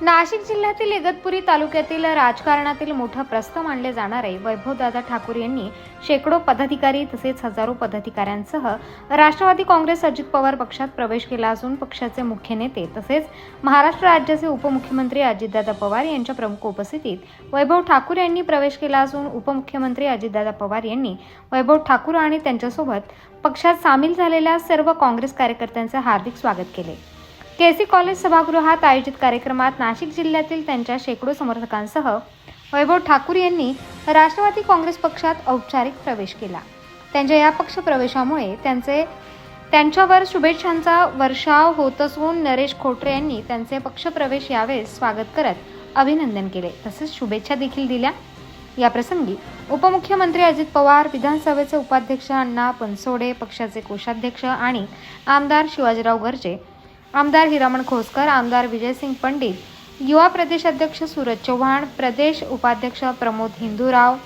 नाशिक जिल्ह्यातील इगतपुरी तालुक्यातील राजकारणातील मोठं प्रस्थ मानले जाणारे वैभवदादा ठाकूर यांनी शेकडो पदाधिकारी तसेच हजारो पदाधिकाऱ्यांसह राष्ट्रवादी काँग्रेस अजित पवार पक्षात प्रवेश केला असून पक्षाचे मुख्य नेते तसेच महाराष्ट्र राज्याचे उपमुख्यमंत्री अजितदादा पवार यांच्या प्रमुख उपस्थितीत वैभव ठाकूर यांनी प्रवेश केला असून उपमुख्यमंत्री अजितदादा पवार यांनी वैभव ठाकूर आणि त्यांच्यासोबत पक्षात सामील झालेल्या सर्व काँग्रेस कार्यकर्त्यांचे हार्दिक स्वागत केले. केसी कॉलेज सभागृहात आयोजित कार्यक्रमात नाशिक जिल्ह्यातील त्यांच्या शेकडो समर्थकांसह वैभव ठाकूर यांनी राष्ट्रवादी काँग्रेस पक्षात औपचारिक प्रवेश केला. त्यांच्या या पक्ष प्रवेशामुळे त्यांचे त्यांच्यावर शुभेच्छांचा वर्षाव होत असून नरेश खोटरे यांनी त्यांचे पक्षप्रवेश यावेळेस स्वागत करत अभिनंदन केले. तसेच शुभेच्छा देखील दिल्या. या प्रसंगी उपमुख्यमंत्री अजित पवार विधानसभेचे उपाध्यक्ष अण्णा बनसोडे पक्षाचे कोषाध्यक्ष आणि आमदार शिवाजीराव गर्जे आमदार हिरामण खोसकर आमदार विजयसिंग पंडित युवा प्रदेश अध्यक्ष सूरज चव्हाण प्रदेश उपाध्यक्ष प्रमोद हिंदूराव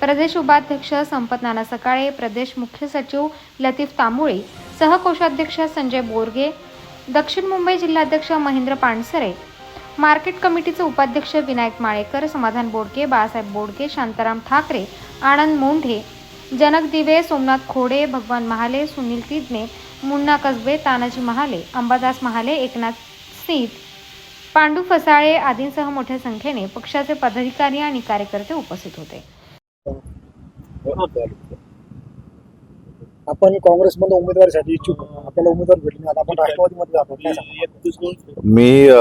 प्रदेश उपाध्यक्ष संपत नाना सकाळे प्रदेश मुख्य सचिव लतीफ तांबुळे सहकोषाध्यक्ष संजय बोरगे दक्षिण मुंबई जिल्हाध्यक्ष महेंद्र पानसरे मार्केट कमिटीचे उपाध्यक्ष विनायक माळेकर समाधान बोडके बाळासाहेब बोडके शांताराम ठाकरे आनंद मोंढे जनक दिवे सोमनाथ खोडे भगवान महाले सुनील तिदने मुन्ना कसबे तानाजी महाले अंबादास महाले एकनाथ सीत पांडू फसाळे आदींसह मोठ्या संख्येने पक्षाचे पदाधिकारी आणि कार्यकर्ते उपस्थित होते आपण काँग्रेसमध्ये उमेदवारीसाठी इच्छुक. आपल्याला उमेदवार भेटले नाही आपण राष्ट्रवादीमध्ये जातो? मी अ,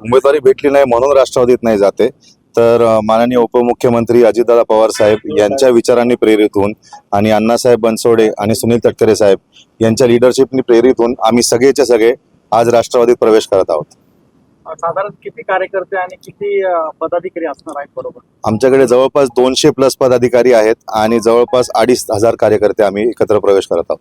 उमेदवारी भेटली नाही म्हणून राष्ट्रवादीत नाही जाते तर माननीय उपमुख्यमंत्री अजितदादा पवार साहेब यांच्या विचारांनी प्रेरित होऊन आणि अण्णासाहेब बनसोडे आणि सुनील तटकरे साहेब यांच्या लिडरशिपनी प्रेरित होऊन आम्ही सगळेचे सगळे आज राष्ट्रवादीत प्रवेश करत आहोत. साधारण किती कार्यकर्ते आणि किती पदाधिकारी असणार आहेत बरोबर? आमच्याकडे जवळपास दोनशे प्लस पदाधिकारी आहेत आणि जवळपास अडीच हजार कार्यकर्ते आम्ही एकत्र प्रवेश करत आहोत.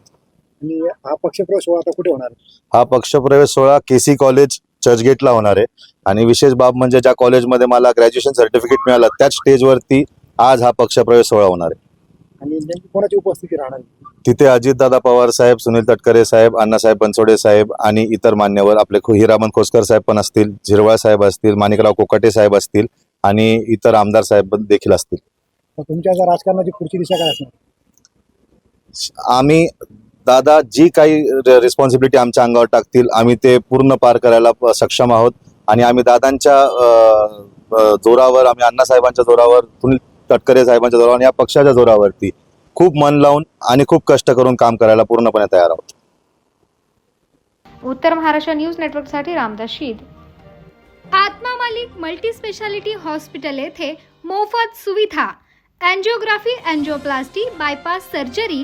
आणि हा पक्षप्रवेश सोहळा आता कुठे होणार? हा पक्षप्रवेश सोहळा केसी कॉलेज चर्चगेटला होणार आहे. आणि विशेष बाब म्हणजे ज्या कॉलेजमध्ये मला ग्रॅज्युएशन सर्टिफिकेट मिळालं त्याच स्टेजवरती आज हा पक्षप्रवेश सोहळा होणार आहे. आणि नेमकी कोणाची उपस्थिती राहणार आहे? तिथे अजितदादा पवार साहेब सुनील तटकरे साहेब अण्णासाहेब बनसोडे साहेब आणि इतर मान्यवर आपले खु- हिरामन खोसकर साहेब पण असतील झिरवाळ साहेब असतील माणिकराव कोकाटे साहेब असतील आणि इतर आमदार साहेब देखील असतील. तर तुमच्या आता राजकारणाची पुढची दिशा काय असणार? आम्ही दादा जी काही रिस्पॉन्सिबिलिटी आमच्या अंगावर टाकतील आम्ही ते पूर्ण पार करायला सक्षम आहोत. आणि आम्ही दादांच्या जोरावर आम्ही अण्णासाहेबांच्या जोरावर सुनील तटकरे साहेबांच्या जोरावर आणि या पक्षाच्या जोरावरती खूप मन लावून आणि खूप कष्ट करून काम करायला पूर्णपणे तयार आहोत. उत्तर महाराष्ट्र न्यूज नेटवर्कसाठी रामदास शीद. Atma Malik multi speciality hospital येथे मोफत सुविधा अँजिओग्राफी अँजिओप्लास्टी बायपास सर्जरी